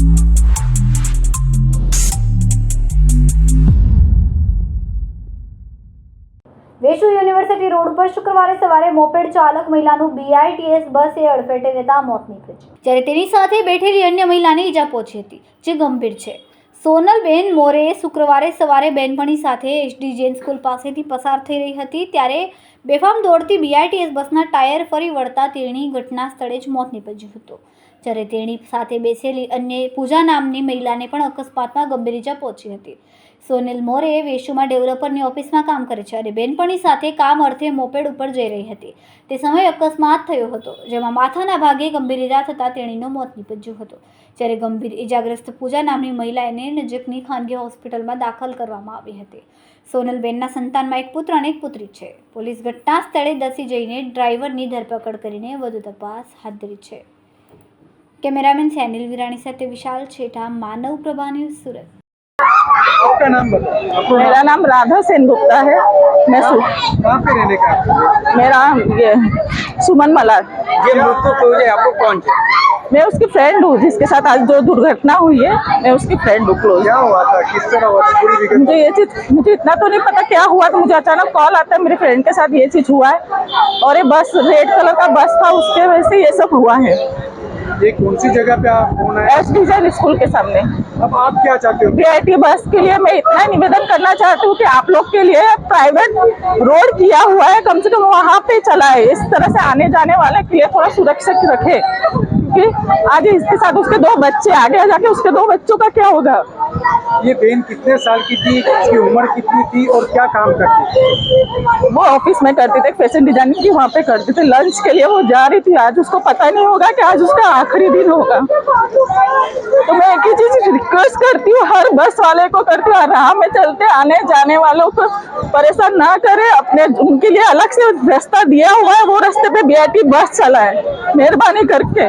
Vesu university road પર શુક્રવારે સવારે મોપેડ ચાલક મહિલાનું બીઆઈટીએસ બસે અડફેટે લેતા મોત નીપજ્યું. જ્યારે તેની સાથે બેઠેલી અન્ય મહિલાને ઈજા પહોંચી હતી, જે ગંભીર છે. સોનલબેન મોરે શુક્રવારે સવારે બેનપણી સાથે એસડી જૈન સ્કૂલ પાસેથી પસાર થઈ રહી હતી, ત્યારે બેફામ દોડતી બીઆઈટીએસ બસના ટાયર ફરી વળતા તેણી ઘટના સ્થળે જ મોત નીપજ્યું હતું. જ્યારે તેણી સાથે બેસેલી અન્ય પૂજા નામની મહિલાને પણ અકસ્માતમાં ગંભીર ઈજા પહોંચી હતી. સોનેલ મોરે વેશુમાં ડેવલપરની ઓફિસમાં કામ કરે છે અને બેનપણી સાથે કામ અર્થે મોપેડ ઉપર જઈ રહી હતી. તે સમયે અકસ્માત થયો હતો, જેમાં માથાના ભાગે ગંભીર ઈજા થતાં તેણીનું મોત નીપજ્યું હતું. જ્યારે ગંભીર ઈજાગ્રસ્ત પૂજા નામની મહિલાને નજીકની ખાનગી હોસ્પિટલમાં દાખલ કરવામાં આવી હતી. સોનલબેનના સંતાનમાં એક પુત્ર અને એક પુત્રી છે. પોલીસ ઘટના સ્થળે દસી જઈને ડ્રાઈવરની ધરપકડ કરીને વધુ તપાસ હાથ ધરી છે કેમેરામેન સેનિલ વિરાણી સાથે વિશાલ છેઠા માનવ પ્રભા ન્યૂઝ સુરત आपका नाम बताओ मेरा नाम राधा सेन गुप्ता है मैं सु, कहाँ पे रहने का है? मेरा ये सुमन मलार ये मृत्यु को हुई है आपको कौन है मैं उसकी फ्रेंड हूँ जिसके साथ आज जो दुर्घटना हुई है मैं उसकी फ्रेंड हूँ क्लोज क्या हुआ था? किस तरह हुआ था? पूरी विगत मुझे ये चीज़ मुझे इतना तो नहीं पता क्या हुआ तो मुझे अचानक कॉल आता है मेरे फ्रेंड के साथ ये चीज़ हुआ है। और ये बस रेड कलर का बस था उसके वजह से ये सब हुआ है। ये कौन सी जगह पे आप होना है एस डिज़ाइन स्कूल के सामने। अब आप क्या चाहते हो? वीआईटी बस के लिए मैं इतना निवेदन करना चाहती हूँ कि आप लोग के लिए प्राइवेट रोड किया हुआ है कम से कम वहाँ पे चलाए। इस तरह से आने जाने वाले के लिए थोड़ा सुरक्षित रखे। क्योंकि आज इसके साथ उसके दो बच्चे आगे जाके उसके दो बच्चों का क्या होगा ये बहन कितने साल की थी इसकी उम्र कितनी थी और क्या काम करती वो ऑफ़िस में करती थी फ़ैशन डिज़ाइनिंग की, वहाँ पे करती थी लंच के लिए, वो जा रही थी। आज उसको पता नहीं होगा कि आज उसका आखिरी दिन होगा। तो मैं एक ही चीज़ रिक्वेस्ट करती हूँ, हर बस वाले को करती हूँ राह में चलते, आने जाने वालों को परेशान ना करे, अपने, उनके लिए अलग से रास्ता दिया हुआ है, वो रास्ते पे बी बस चला है, मेहरबानी करके।